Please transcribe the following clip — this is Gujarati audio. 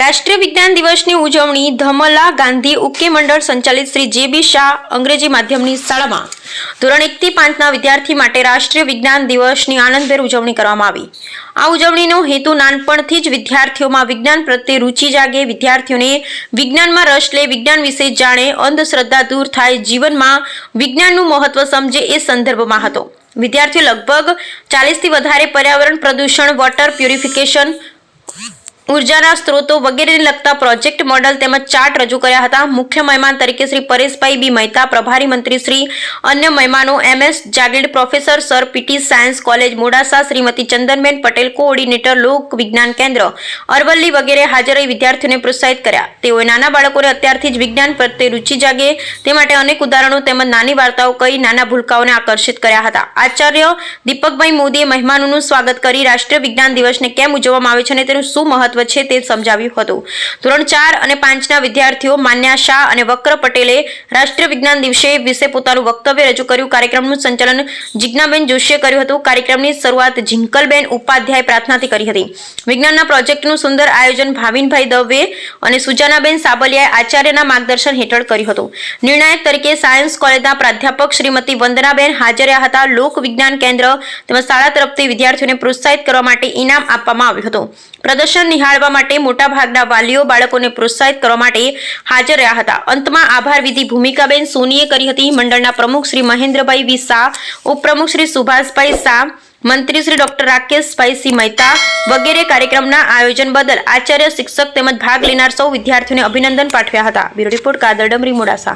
રાષ્ટ્રીય વિજ્ઞાન દિવસની ઉજવણી ધમલા ગાંધી ઉકે મંડળ સંચાલિત શ્રી જે બી શાહ અંગ્રેજી માધ્યમની શાળામાં. ધોરણ એકથી પાંચના વિદ્યાર્થી માટે રાષ્ટ્રીય વિજ્ઞાન દિવસની આનંદભેર ઉજવણી કરવામાં આવી. આ ઉજવણીનો હેતુ નાનપણથી જ વિદ્યાર્થીઓમાં વિજ્ઞાન પ્રત્યે રુચિ જાગે, વિદ્યાર્થીઓને વિજ્ઞાનમાં રસ લે, વિજ્ઞાન વિશે જાણે, અંધશ્રદ્ધા દૂર થાય, જીવનમાં વિજ્ઞાનનું મહત્વ સમજે એ સંદર્ભમાં હતો. વિદ્યાર્થીઓ લગભગ ચાલીસથી વધારે પર્યાવરણ પ્રદૂષણ વોટર પ્યુરિફિકેશન ઉર્જાના સ્ત્રોતો વગેરેને લગતા પ્રોજેક્ટ મોડલ તેમજ ચાર્ટ રજૂ કર્યા હતા. મુખ્ય મહેમાન તરીકે શ્રી પરેશભાઈ બી મહેતા, પ્રભારી મંત્રી શ્રી અન્ય મહેમાનો MS Jagid professor sir PT science college Modasa, Shrimati Chandanben Patel, coordinator Lok Vigyan Kendra, Aravalli વગેરે હાજર રહી વિદ્યાર્થીઓને પ્રોત્સાહિત કર્યા. તેઓએ નાના બાળકોને અત્યારથી જ વિજ્ઞાન પ્રત્યે રુચિ જાગે, તે માટે અનેક ઉદાહરણો તેમજ નાની વાર્તાઓ કહી નાના ભૂલકાઓને આકર્ષિત કર્યા હતા. આચાર્ય દીપકભાઈ મોદીએ મહેમાનોનું સ્વાગત કરી રાષ્ટ્રીય વિજ્ઞાન દિવસને કેમ ઉજવવામાં આવે છે અને તેનું શું મહત્વ છે તે સમજાવ્યું હતું. ધોરણ ચાર અને પાંચના વિદ્યાર્થીઓ માન્યા શાહ અને વક્ર પટેલે રાષ્ટ્રીય વિજ્ઞાન દિવસે વિશે પોતાનું વક્તવ્ય રજૂ કર્યું. કાર્યક્રમનું સંચાલન જિજ્ઞાબેન જોશીએ કર્યું હતું. કાર્યક્રમની શરૂઆત ઝિંકલબેન ઉપાધ્યાય પ્રાર્થનાથી કરી હતી. વિજ્ઞાનના પ્રોજેક્ટનું સુંદર આયોજન ભાવિનભાઈ દવે અને સુજાનાબેન સાબલિયાએ આચાર્યના માર્ગદર્શન હેઠળ કર્યું હતું. નિર્ણાયક તરીકે સાયન્સ કોલેજના પ્રાધ્યાપક શ્રીમતી વંદનાબેન હાજર હતા. લોક વિજ્ઞાન કેન્દ્ર તેમજ શાળા તરફથી વિદ્યાર્થીઓને પ્રોત્સાહિત કરવા માટે ઇનામ આપવામાં આવ્યું હતું. પ્રદર્શન નિહાળવા માટે મોટાભાગના વાલીઓ બાળકોને પ્રોત્સાહિત કરવા માટે હાજર રહ્યા હતા. અંતમાં આભાર વિધિ ભૂમિકાબેન સોનીએ કરી હતી. મંડળના પ્રમુખ શ્રી મહેન્દ્રભાઈ વી શાહ ઉપપ્રમુખ શ્રી સુભાષભાઈ શાહ, મંત્રી શ્રી ડોક્ટર રાકેશભાઈ સી મહેતા વગેરે કાર્યક્રમના આયોજન બદલ આચાર્ય, શિક્ષક તેમજ ભાગ લેનાર સૌ વિદ્યાર્થીઓને અભિનંદન પાઠવ્યા હતા. Bureau report Kadar Damri Modasa.